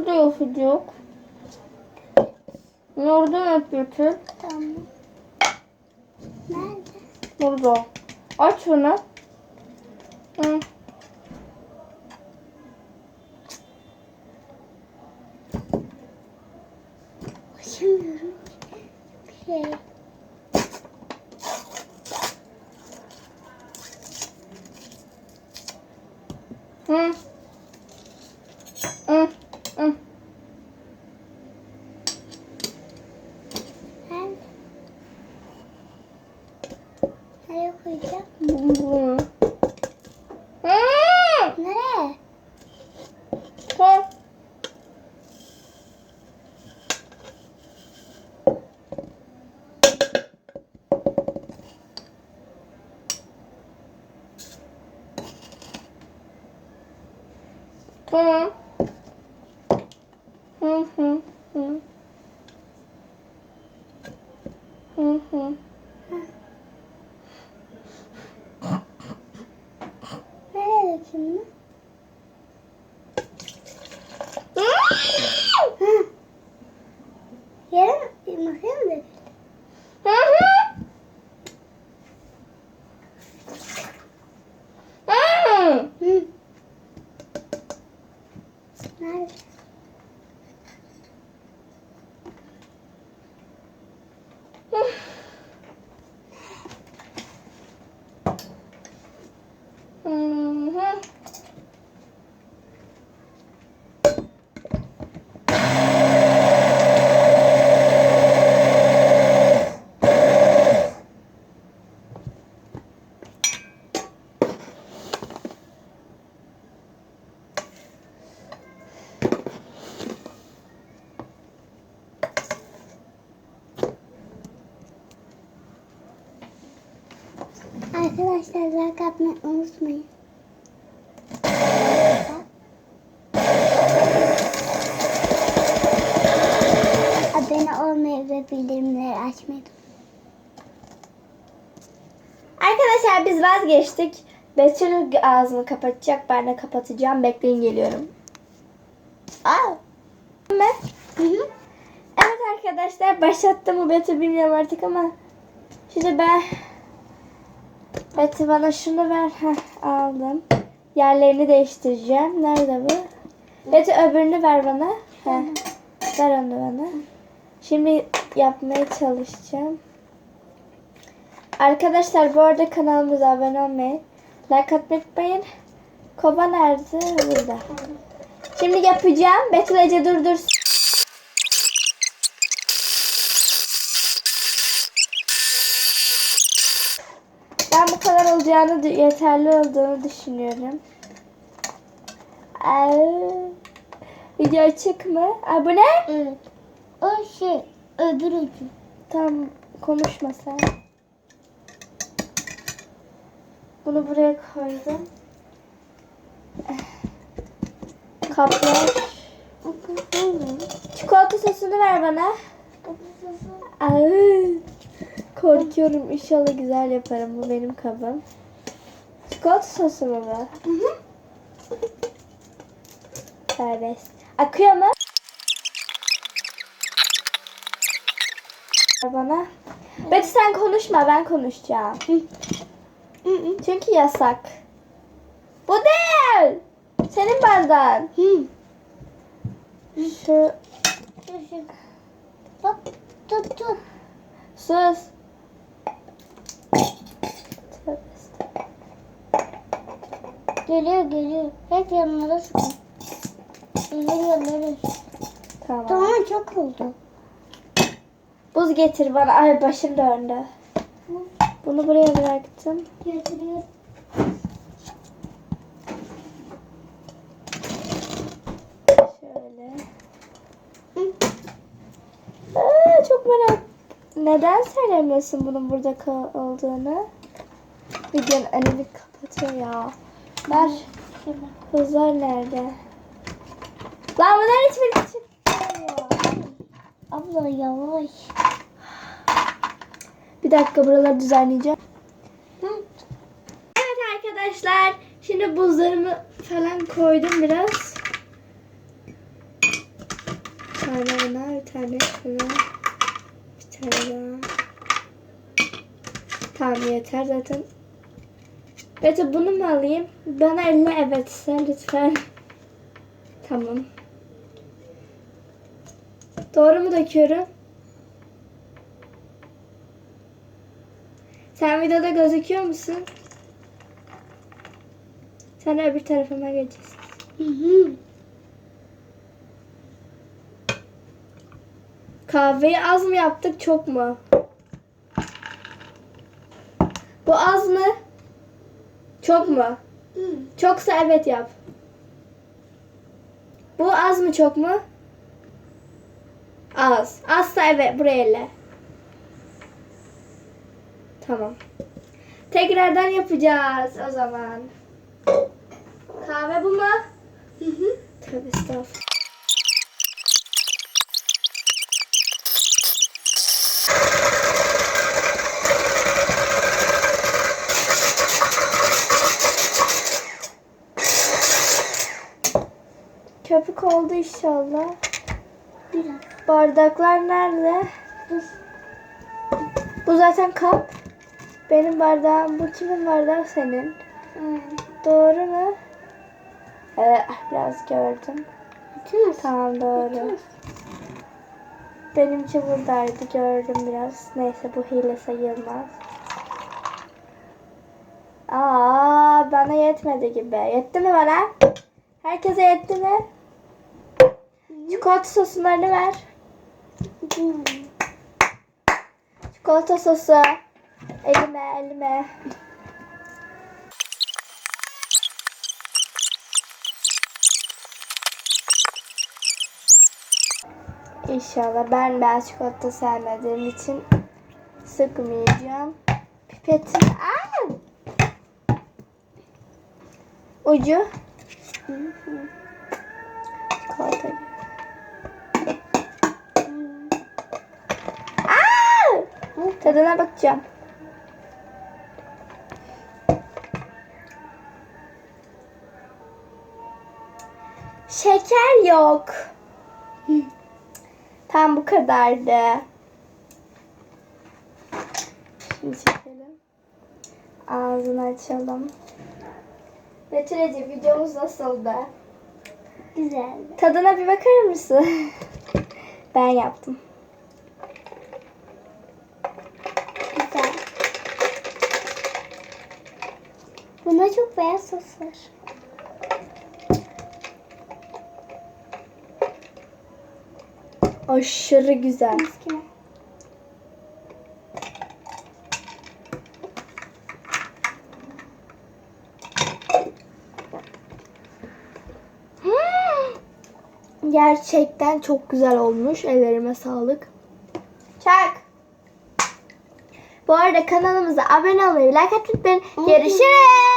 burada yapacak. Nereden yapıyorsun? Tamam. Nerede? Burada. Aç bunu. Hı. Açamıyorum. Şey. Nereye koyacağım? Bunu. Hı. Nereye? Koy. Tamam. Hı hı hı. Hı hı. Nereye şimdi? Hı. Yere mi? Bir masaya mı dökelim? Hı hı. Hı. Hı. Nerede? Hı hı. Arkadaşlar like atmayı unutmayın. Abone olmayı ve bildirimleri açmayı Arkadaşlar biz vazgeçtik. Betül ağzını kapatacak. Ben de kapatacağım. Bekleyin geliyorum. Aa. Ben. Evet arkadaşlar başlattım mı Betül bilmiyorum artık ama şimdi ben Betül bana şunu ver. Heh, aldım. Yerlerini değiştireceğim. Nerede bu? Betül öbürünü ver bana. Heh. Ver onu bana. Şimdi yapmaya çalışacağım. Arkadaşlar bu arada kanalımıza abone olmayı, like atmayı unutmayın. Kova nerede? Burada. Şimdi yapacağım. Betül Ece durdur. Kadar olacağını, yeterli olduğunu düşünüyorum. Aa, video açık mı? Aa, bu ne? Evet. O şey öbür ucu. Tamam konuşma sen. Bunu buraya koydum. Kaplar. Çikolata sosunu ver bana. Ay, korkuyorum inşallah güzel yaparım. Bu benim kabım. Çikolata sosu mu bu? Serbest. Akıyor mu? Bana. Betty sen konuşma ben konuşacağım. Çünkü yasak. Bu değil. Senin bardağın. Hı. Şu. Bak tut tut. sus. Tövbe estağfurullah. Geliyor geliyor. Hep yanlara sıkın. Geliyor. Tamam. Tamam çok oldu. Buz getir bana. Ay başım döndü. Bunu buraya bıraktım. Getiriyor. Şöyle. Aa, çok merak. Neden söylemiyorsun bunun burada olduğunu? Videonun önünü kapatıyor ya. Ver. Kızlar nerede? Lan bunlar hiçbir çıkmıyor. Abla yavaş. Bir dakika buraları düzenleyeceğim. Evet arkadaşlar. Şimdi buzlarımı falan koydum biraz. Bir tane ona, bir tane şuna. Bir tane daha. Tamam yeter zaten. Betül bunu mu alayım? Bana eline evet sen lütfen. Tamam. Doğru mu döküyorum? Sen videoda gözüküyor musun? Sen öbür tarafıma geçeceksin. Hı hı. Kahveyi az mı yaptık çok mu? Bu az mı? Çok mu? Hı. Çoksa evet yap. Bu az mı çok mu? Az. Azsa evet buraya elle. Tamam. Tekrardan yapacağız o zaman. Kahve bu mu? Hı hı. Tövbe estağfurullah. Köpük oldu inşallah. Biraz. Bardaklar nerede? Dur. Bu zaten kap. Benim bardağım. Bu kimin bardağı senin? Doğru mu? Evet biraz gördüm. Tamam doğru. Benimki buradaydı gördüm biraz. Neyse bu hile sayılmaz. Aa bana yetmedi gibi. Yetti mi bana? Herkese yetti mi? Çikolata soslarını ver. Çikolata sosu. Elime elime. İnşallah ben beyaz çikolata sevmediğim için sıkmayacağım. Pipetim. Aa! Ucu. Çikolata. Tadına bakacağım. Şeker yok. Tam bu kadardı. Şimdi çekelim. Ağzını açalım. Betül'cüğüm videomuz nasıldı? Güzeldi. Tadına bir bakar mısın? ben yaptım. Güzel. Buna çok beyaz sos var. Aşırı güzel. Maskine. Gerçekten çok güzel olmuş. Ellerime sağlık. Çak. Bu arada kanalımıza abone olmayı, like atmayı unutmayın. Görüşürüz.